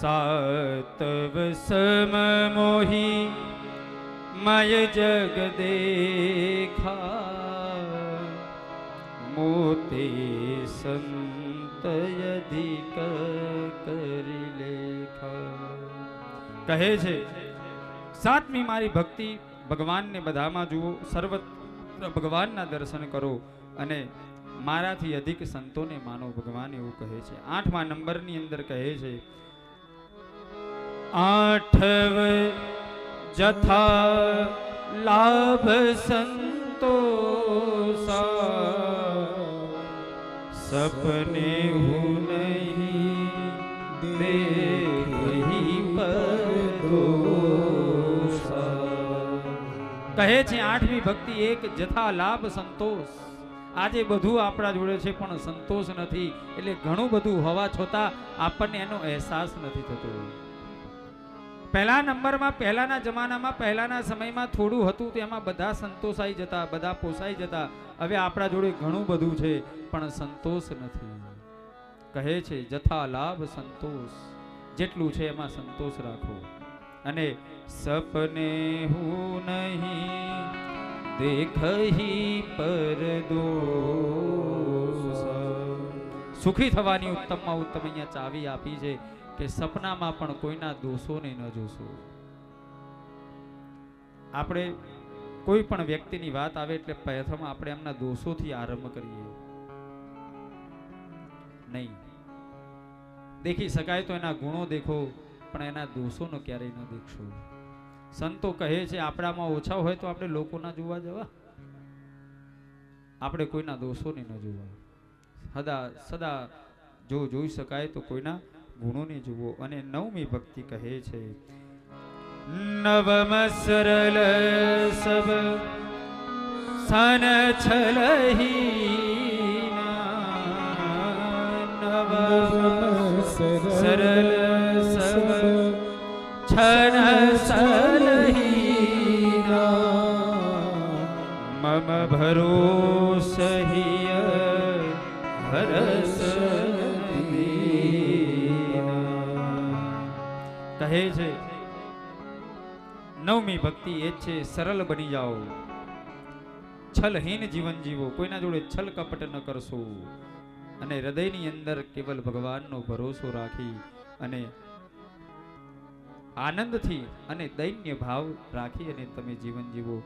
સાતવ સમ મોહી મય જગ દેખા મોતે સંત અધિક કરી લેખા કહે છે સાતમી મારી ભક્તિ ભગવાનને બધામાં જુઓ, સર્વત્ર ભગવાનના દર્શન કરો અને મારાથી અધિક સંતોને માનો, ભગવાન એવું કહે છે. આઠમા નંબરની અંદર કહે છે આઠવ જથા લાભ સંતોષા. સપને હું નહીં પરદોષા. કહે છે આઠમી ભક્તિ એક જથા લાભ સંતોષ. આજે બધું આપણા જોડે છે પણ સંતોષ નથી. એટલે ઘણું બધું હોવા છતાં આપણને એનો અહેસાસ નથી થતો. પહેલા નંબરમાં, પહેલાના જમાનામાં, પહેલાના સમયમાં થોડું હતું તેમાં બધા સંતોષાઈ જતા, બધા પોસાઈ જતા. હવે આપણા જોડે ઘણું બધું છે, પણ સંતોષ નથી. કહે છે, જથા લાભ સંતોષ. જેટલું છે એમાં સંતોષ રાખો. અને, સપને હું નહીં દેખહી પર સુખી થવાની ઉત્તમમાં ઉત્તમ અહીંયા ચાવી આપી છે. કે સપનામાં પણ કોઈના દોષોને ન જોશો. આપણે કોઈ પણ વ્યક્તિની વાત આવે એટલે પ્રથમ આપણે એમના દોષોથી આરંભ કરીએ. નહીં. દેખી શકાય તો એના ગુણો દેખો, પણ એના દોષોનો ક્યારેય ન દેખશો. સંતો કહે છે, આપણામાં ઓછા હોય તો આપણે લોકોના જોવા જવા. આપણે કોઈના દોષોને ન જોવા. સદા સદા જો જોઈ શકાય તો કોઈના ગુણોને જુઓ અને નવમી ભક્તિ કહે છે, નવમ સરલ સબ સન છલહી નવમ સરલ સબ છન સલહી મમ ભરોસહિય હરસ કહે છે, નવમી ભક્તિ એ છે, સરળ બની જાઓ. છલહીન જીવન જીવો, કોઈના જોડે છલ કપટ ન કરશો. અને હૃદયની અંદર કેવલ ભગવાનનો ભરોસો રાખી અને આનંદથી અને દૈન્ય ભાવ રાખી અને તમે જીવન જીવો.